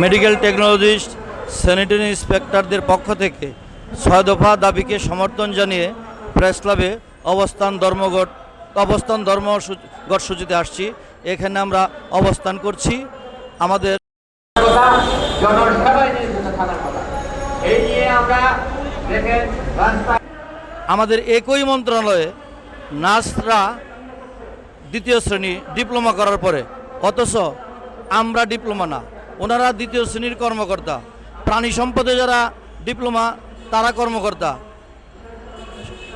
Medical technologist, sanitary ইন্সপেক্টরদের পক্ষ থেকে ছয় দফা দাবিকে সমর্থন জানিয়ে প্রেস ক্লাবে অবস্থান ধর্মঘট অবস্থান ধর্মঘট সূচিতে আসছি। এখানে আমরা অবস্থান করছি। আমাদের আমাদের একই মন্ত্রণালয়ে নার্সরা দ্বিতীয় শ্রেণি ডিপ্লোমা করার পরে, অথচ আমরা ডিপ্লোমা না। ওনারা দ্বিতীয় শ্রেণির কর্মকর্তা। প্রাণী সম্পদে যারা ডিপ্লোমা, তারা কর্মকর্তা।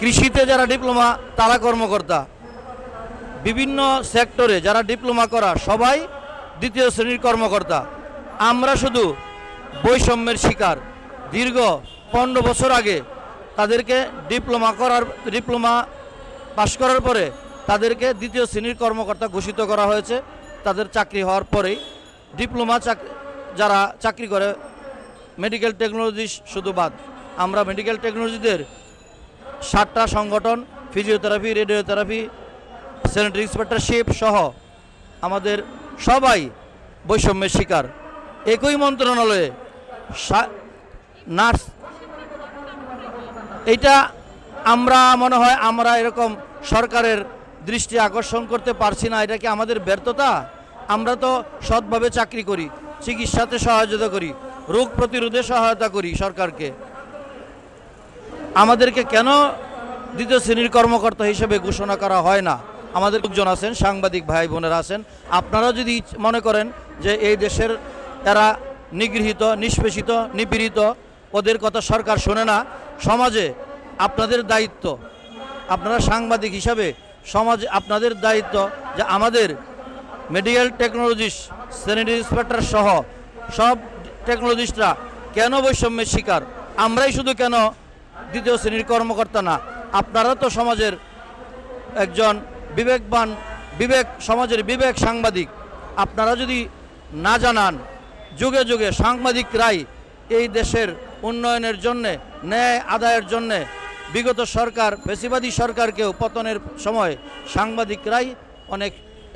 কৃষিতে যারা ডিপ্লোমা, তারা কর্মকর্তা। বিভিন্ন সেক্টরে যারা ডিপ্লোমা করা, সবাই দ্বিতীয় শ্রেণির কর্মকর্তা। আমরা শুধু বৈষম্যের শিকার। দীর্ঘ পনেরো বছর আগে তাদেরকে ডিপ্লোমা করার, ডিপ্লোমা পাশ করার পরে তাদেরকে দ্বিতীয় শ্রেণির কর্মকর্তা ঘোষিত করা হয়েছে। তাদের চাকরি হওয়ার পরেই ডিপ্লোমা যারা চাকরি করে মেডিকেল টেকনোলজি শুধু বাদ। আমরা মেডিকেল টেকনোলজিদের সাতটা সংগঠন ফিজিওথেরাপি রেডিওথেরাপি স্যানিটারি ইন্সপেক্টরশিপ সহ আমাদের সবাই বৈষম্যের শিকার। একই মন্ত্রণালয়ে নার্স এইটা আমরা মনে হয় আমরা এরকম সরকারের দৃষ্টি আকর্ষণ করতে পারছি না। এটা কি আমাদের ব্যর্থতা? আমরা তো সৎভাবে চাকরি করি, চিকিৎসাতে সহায়তা করি, রোগ প্রতিরোধে সহায়তা করি সরকারকে। আমাদেরকে কেন দ্বিতীয় শ্রেণির কর্মকর্তা হিসেবে ঘোষণা করা হয় না? আমাদের লোকজন আছেন, সাংবাদিক ভাই বোনেরা আছেন। আপনারা যদি মনে করেন যে এই দেশের এরা নিগৃহীত, নিষ্পেষিত, নিপীড়িত, ওদের কথা সরকার শোনে না, সমাজে আপনাদের দায়িত্ব, আপনারা সাংবাদিক হিসাবে সমাজে আপনাদের দায়িত্ব যে আমাদের মেডিকেল টেকনোলজিস্ট স্যানিটারি ইন্সপেক্টর সহ সব টেকনোলজিস্টরা কেন বৈষম্যের শিকার? আমরাই শুধু কেন দ্বিতীয় শ্রেণির কর্মকর্তা না, আপনারা তো সমাজের একজন বিবেকবান, বিবেক, সমাজের বিবেক সাংবাদিক। আপনারা যদি না জানান, যুগে যুগে সাংবাদিকরাই এই দেশের উন্নয়নের জন্যে, ন্যায় আদায়ের জন্যে বিগত সরকার বেশিবাদী সরকারকেও পতনের সময় সাংবাদিকরাই অনেক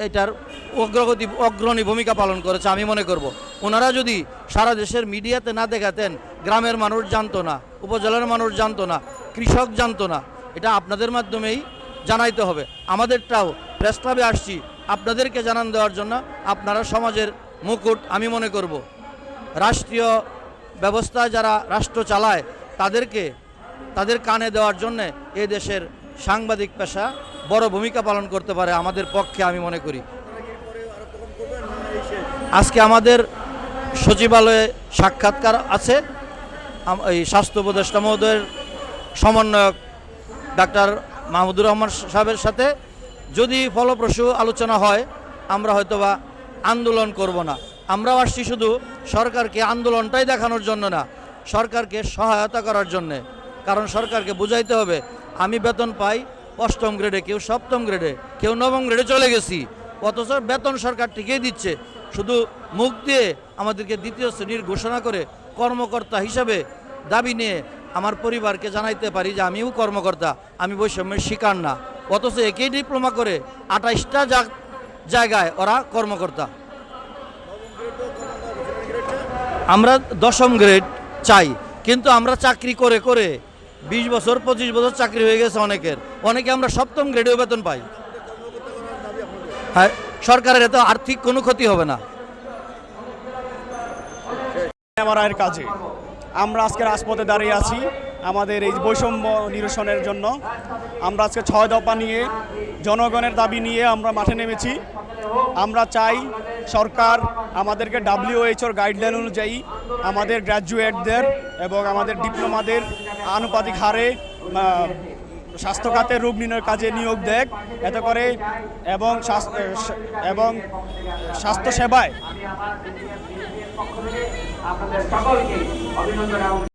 এটার অগ্রগতি, অগ্রণী ভূমিকা পালন করেছে, আমি মনে করব। ওনারা যদি সারা দেশের মিডিয়াতে না দেখাতেন, গ্রামের মানুষ জানতো না, উপজেলার মানুষ জানতো না, কৃষক জানতো না, এটা আপনাদের মাধ্যমেই জানাইতে হবে। আমাদেরটাও প্রেস ক্লাবে আসছি, আপনাদেরকে জানান দেওয়ার জন্য আপনারা সমাজের মুকুট, আমি মনে করব। রাষ্ট্রীয় ব্যবস্থায় যারা রাষ্ট্র চালায়, তাদেরকে, তাদের কানে দেওয়ার জন্যে এ দেশের সাংবাদিক পেশা বড় ভূমিকা পালন করতে পারে আমাদের পক্ষে, আমি মনে করি। আজকে আমাদের সচিবালয়ে সাক্ষাৎকার আছে। এই স্বাস্থ্য উপদেষ্টা মহোদয়ের সমন্বয়ক ডাক্তার মাহমুদুর রহমান সাহেবের সাথে। যদি ফলপ্রসূ আলোচনা হয়, আমরা হয়তোবা আন্দোলন করব না। আমরাও আসছি শুধু সরকারকে আন্দোলনটাই দেখানোর জন্য না, সরকারকে সহায়তা করার জন্যে। কারণ সরকারকে বুঝাইতে হবে, আমি বেতন পাই অষ্টম গ্রেডে কেউ সপ্তম গ্রেডে কেউ নবম গ্রেডে চলে গেছি। অথচ বেতন সরকার ঠিকই দিচ্ছে। শুধু মুখ দিয়ে আমাদেরকে দ্বিতীয় শ্রেণির ঘোষণা করে কর্মকর্তা হিসাবে দাবি নিয়ে আমার পরিবারকে জানাইতে পারি যে আমিও কর্মকর্তা, আমি বৈষম্যের শিকার না। অথচ একেই ডিপ্লোমা করে আঠাইশটা জায়গায় ওরা কর্মকর্তা। আমরা দশম গ্রেড চাই, কিন্তু আমরা চাকরি করে করে বিশ বছর পঁচিশ বছর চাকরি হয়ে গেছে অনেকের। অনেকে আমরা সপ্তম গ্রেডেও বেতন পাই। হ্যাঁ। সরকারের এত আর্থিক কোনো ক্ষতি হবে না। এমআরআইয়ের কাজে। আমরা আজকে রাজপথে দাঁড়িয়ে আছি আমাদের এই বৈষম্য নিরসনের জন্য। আমরা আজকে ছয় দফা নিয়ে জনগণের দাবি নিয়ে আমরা মাঠে নেমেছি। আমরা চাই সরকার, আমাদেরকে ডাব্লিউএইচওর গাইডলাইন অনুযায়ী আমাদের গ্র্যাজুয়েটদের এবং আমাদের ডিপ্লোমাদের আনুপাতিক হারে স্বাস্থ্য খাতে রোগ নির্ণয়ের কাজে নিয়োগ দেয় এতে করে এবং স্বাস্থ্য এবং স্বাস্থ্য